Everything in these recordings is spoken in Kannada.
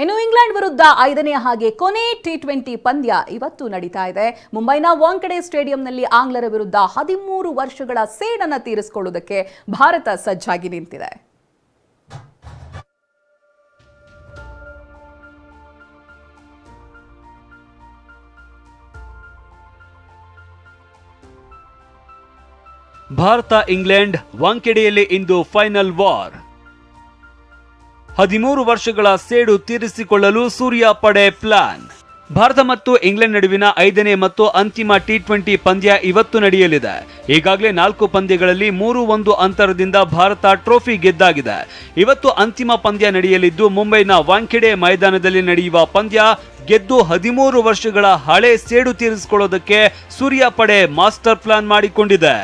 ಇನ್ನು ಇಂಗ್ಲೆಂಡ್ ವಿರುದ್ಧ ಐದನೇ ಹಾಗೆ ಕೊನೆ ಟಿ ಟ್ವೆಂಟಿ ಪಂದ್ಯ ಇವತ್ತು ನಡೀತಾ ಇದೆ. ಮುಂಬೈನ ವಾಂಕಡೆ ಸ್ಟೇಡಿಯಂನಲ್ಲಿ ಆಂಗ್ಲರ ವಿರುದ್ಧ ಹದಿಮೂರು ವರ್ಷಗಳ ಸೇಡನ್ನು ತೀರಿಸಿಕೊಳ್ಳುವುದಕ್ಕೆ ಭಾರತ ಸಜ್ಜಾಗಿ ನಿಂತಿದೆ. ಭಾರತ ಇಂಗ್ಲೆಂಡ್ ವಾಂಕೆಡೆಯಲ್ಲಿ ಇಂದು ಫೈನಲ್ ವಾರ್ ಹದಿಮೂರು ವರ್ಷಗಳ ಸೇಡು ತೀರಿಸಿಕೊಳ್ಳಲು ಸೂರ್ಯ ಪಡೆ ಪ್ಲಾನ್. ಭಾರತ ಮತ್ತು ಇಂಗ್ಲೆಂಡ್ ನಡುವಿನ ಐದನೇ ಮತ್ತು ಅಂತಿಮ ಟಿ ಟ್ವೆಂಟಿ ಪಂದ್ಯ ಇವತ್ತು ನಡೆಯಲಿದೆ. ಈಗಾಗಲೇ ನಾಲ್ಕು ಪಂದ್ಯಗಳಲ್ಲಿ ಮೂರು ಒಂದು ಅಂತರದಿಂದ ಭಾರತ ಟ್ರೋಫಿ ಗೆದ್ದಾಗಿದೆ. ಇವತ್ತು ಅಂತಿಮ ಪಂದ್ಯ ನಡೆಯಲಿದ್ದು ಮುಂಬೈನ ವಾಂಖೆಡೆ ಮೈದಾನದಲ್ಲಿ ನಡೆಯುವ ಪಂದ್ಯ ಗೆದ್ದು ಹದಿಮೂರು ವರ್ಷಗಳ ಹಳೆ ಸೇಡು ತೀರಿಸಿಕೊಳ್ಳೋದಕ್ಕೆ ಸೂರ್ಯ ಪಡೆ ಮಾಸ್ಟರ್ ಪ್ಲಾನ್ ಮಾಡಿಕೊಂಡಿದೆ.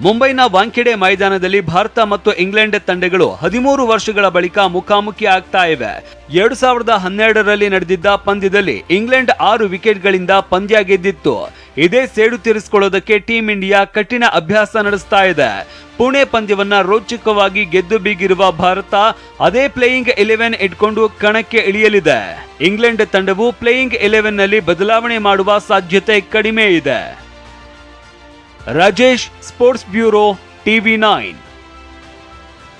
ಮುಂಬೈನ ವಾಂಖೆಡೆ ಮೈದಾನದಲ್ಲಿ ಭಾರತ ಮತ್ತು ಇಂಗ್ಲೆಂಡ್ ತಂಡಗಳು ಹದಿಮೂರು ವರ್ಷಗಳ ಬಳಿಕ ಮುಖಾಮುಖಿ ಆಗ್ತಾ ಇವೆ. ಎರಡು ಸಾವಿರದ ಹನ್ನೆರಡರಲ್ಲಿ ನಡೆದಿದ್ದ ಪಂದ್ಯದಲ್ಲಿ ಇಂಗ್ಲೆಂಡ್ ಆರು ವಿಕೆಟ್ಗಳಿಂದ ಪಂದ್ಯ ಗೆದ್ದಿತ್ತು. ಇದೇ ಸೇಡು ತೀರಿಸಿಕೊಳ್ಳೋದಕ್ಕೆ ಟೀಂ ಇಂಡಿಯಾ ಕಠಿಣ ಅಭ್ಯಾಸ ನಡೆಸ್ತಾ ಇದೆ. ಪುಣೆ ಪಂದ್ಯವನ್ನ ರೋಚಕವಾಗಿ ಗೆದ್ದು ಬೀಗಿರುವ ಭಾರತ ಅದೇ ಪ್ಲೇಯಿಂಗ್ ಎಲೆವೆನ್ ಇಟ್ಕೊಂಡು ಕಣಕ್ಕೆ ಇಳಿಯಲಿದೆ. ಇಂಗ್ಲೆಂಡ್ ತಂಡವು ಪ್ಲೇಯಿಂಗ್ ಎಲೆವೆನ್ನಲ್ಲಿ ಬದಲಾವಣೆ ಮಾಡುವ ಸಾಧ್ಯತೆ ಕಡಿಮೆ ಇದೆ. Rajesh sports bureau TV nine.